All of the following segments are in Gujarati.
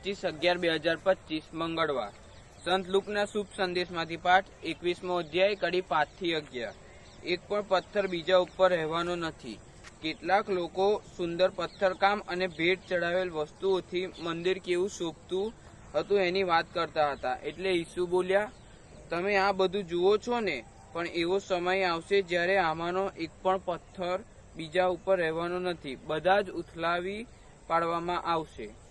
પચીસ અગિયાર બે હજાર પચીસ, મંગળવાર. સંત લુકના શુભ સંદેશમાંથી પાઠ, એકવીસમો અધ્યાય, કડી પાંચથી અગિયાર. એક પણ પથ્થર બીજા ઉપર રહેવાનો નથી. કેટલાક લોકો સુંદર પથ્થરકામ અને ભેટ ચડાવેલ વસ્તુઓથી મંદિર કેવું શોભતું હતું એની વાત કરતા હતા. એટલે ઈસુ બોલ્યા, તમે આ બધું જુઓ છો ને? પણ એવો સમય આવશે જ્યારે આમાંનો એક પણ પથ્થર બીજા ઉપર રહેવાનો નથી. બધા જ ઉથલાવી પાડવામાં આવશે.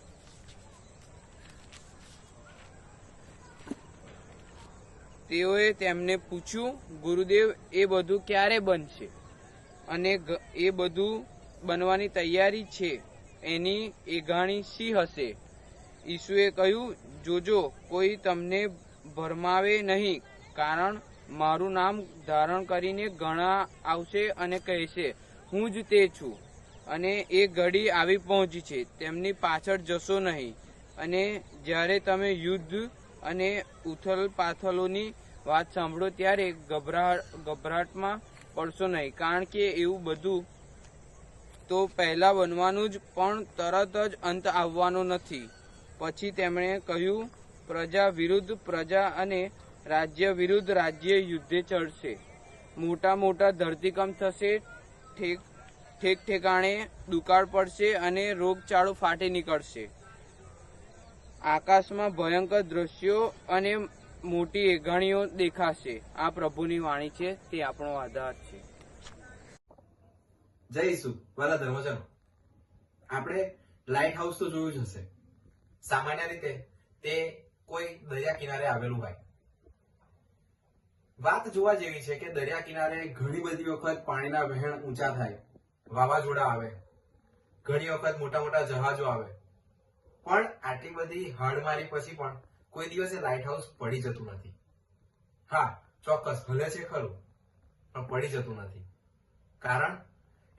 તેઓએ તેમને પૂછ્યું, ગુરુદેવ, એ બધું ક્યારે બનશે? અને એ બધું બનવાની તૈયારી છે, એની એગાણી શી હશે? ઈસુએ કહ્યું, જોજો, કોઈ તમને ભરમાવે નહીં, કારણ મારું નામ ધારણ કરીને ઘણા આવશે અને કહેશે, હું જ તે છું, અને એ ઘડી આવી પહોંચી છે, તેમની પાછળ જશો નહીં. અને જ્યારે તમે યુદ્ધ અને ઉથલ પાથલોની વાત સાંભળો ત્યારે ગભરા ગભરાટમાં પડશો નહીં. કારણ કે એવું બધું તો પહેલા બનવાનું જ, પણ તરત જ અંત આવવાનો નથી. પછી તેમણે કહ્યું, પ્રજા વિરુદ્ધ પ્રજા અને રાજ્ય વિરુદ્ધ રાજ્ય યુદ્ધે ચડશે. મોટા મોટા ધરતીકંપ થશે ઠેક ઠેકાણે દુકાળ પડશે અને રોગચાળો ફાટી નીકળશે. આકાશમાં ભયંકર દ્રશ્યો અને મોટી એઘાણીઓ દેખાશે. આ પ્રભુની વાણી છે, તે આપણો આધાર છે. આપણે લાઇટ હાઉસ તો જોયું જ હશે. સામાન્ય રીતે તે કોઈ દરિયા કિનારે આવેલું હોય. વાત જોવા જેવી છે કે દરિયા કિનારે ઘણી બધી વખત પાણીના વહેણ ઊંચા થાય, વાવાઝોડા આવે, ઘણી વખત મોટા મોટા જહાજો આવે. પણ આટલી બધી હાડમારી પછી પણ કોઈ દિવસે લાઇટ હાઉસ પડી જતું નથી. હા, ચોક્કસ, ભલે છે ખરું, પણ પડી જતું નથી. કારણ,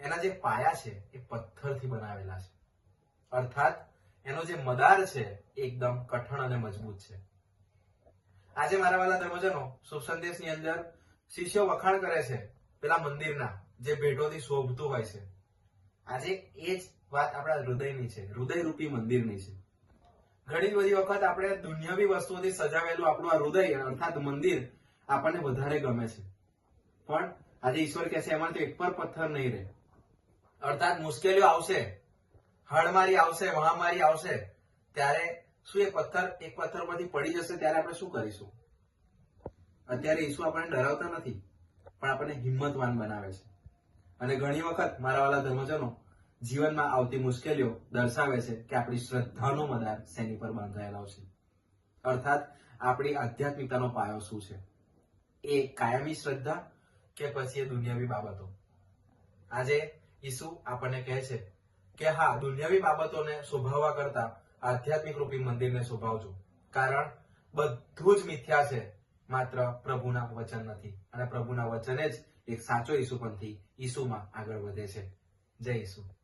એના જે પાયા છે, એ પથ્થરથી બનાવેલા છે. અર્થાત, એનો જે મદાર છે એકદમ કઠણ અને મજબૂત છે. આજે મારા વાલા ધર્મજનો શુભ સંદેશની અંદર શિષ્યો વખાણ કરે છે, પેલા મંદિરના, જે ભેટોથી શોભતું હોય છે. આજે એ જ વાત આપણા હૃદયની છે, હૃદયરૂપી મંદિરની છે. ઘણી બધી વખત આપણે દુનિયાવી વસ્તુઓથી સજાવેલું આપણું આ હૃદય, અર્થાત મંદિર, આપણને વધારે ગમે છે. પણ આજે ઈશ્વર કહે છે તો એક પણ પથ્થર નહીં રહે. અર્થાત મુશ્કેલીઓ આવશે, હળમારી આવશે, મહામારી આવશે, ત્યારે શું એ પથ્થર, એક પથ્થર પરથી પડી જશે ત્યારે આપણે શું કરીશું? અત્યારે ઈશ્વર આપણને ડરાવતા નથી, પણ આપણને હિંમતવાન બનાવે છે. અને ઘણી વખત મારા વાલા ધર્મજનો જીવનમાં આવતી મુશ્કેલીઓ દર્શાવે છે કે આપણી શ્રદ્ધાનો મદાર શેની પર બાંધાયેલો છે? અર્થાત, આપણી આધ્યાત્મિકતાનો પાયો શું છે? એ કાયમી શ્રદ્ધા કે પછી એ દુનિયાવી બાબતો? આજે ઈસુ આપણને કહે છે કે, હા, દુનિયાવી બાબતોને શોભાવવા કરતા આધ્યાત્મિક રૂપી મંદિરને શોભાવજો. કારણ બધું જ મિથ્યા છે, માત્ર પ્રભુના વચન નથી. અને પ્રભુના વચને જ એક સાચો ઈસુપંથી ઈસુમાં આગળ વધે છે. જય ઈસુ.